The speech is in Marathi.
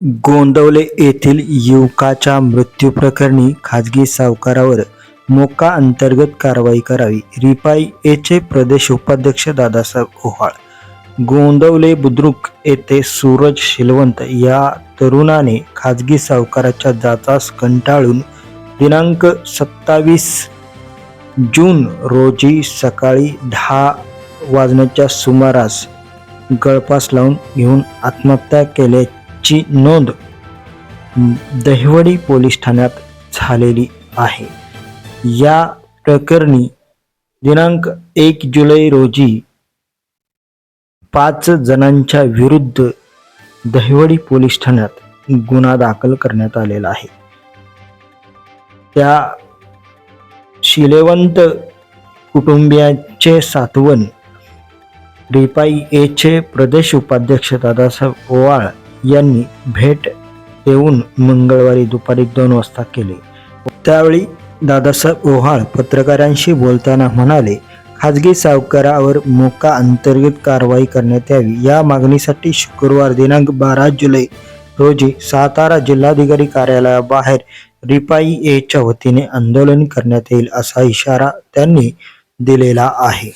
गोंदवले येथील युवकाच्या मृत्यूप्रकरणी खाजगी सावकारावर मोका अंतर्गत कारवाई करावी. रिपाई एचे प्रदेश उपाध्यक्ष दादासाहेब ओहाळ. गोंदवले बुद्रुक येथे सूरज शिलवंत या तरुणाने खाजगी सावकाराच्या जाचास कंटाळून दिनांक सत्तावीस जून रोजी सकाळी दहा वाजण्याच्या सुमारास गळपास लावून घेऊन आत्महत्या केल्या ची नोंद दहिवडी पोलीस ठाण्यात झालेली आहे. या प्रकरणी दिनांक एक जुलै रोजी पाच जणांच्या विरुद्ध दहिवडी पोलीस ठाण्यात गुन्हा दाखल करण्यात आलेला आहे. त्या शिलेवंत कुटुंबियांचे सातवन रिपाई एचे प्रदेश उपाध्यक्ष दादासाहेब ओवाळ यांनी भेट देऊन मंगळवारी दुपारी दोन वाजता केले. त्यावेळी दादासाहेब ओहाळ पत्रकारांशी बोलताना म्हणाले खाजगी सावकारावर मोका अंतर्गत कारवाई करण्यात यावी. या मागणीसाठी शुक्रवार दिनांक बारा जुलै रोजी सातारा जिल्हाधिकारी कार्यालयाबाहेर रिपाई एच्या वतीने आंदोलन करण्यात येईल असा इशारा त्यांनी दिलेला आहे.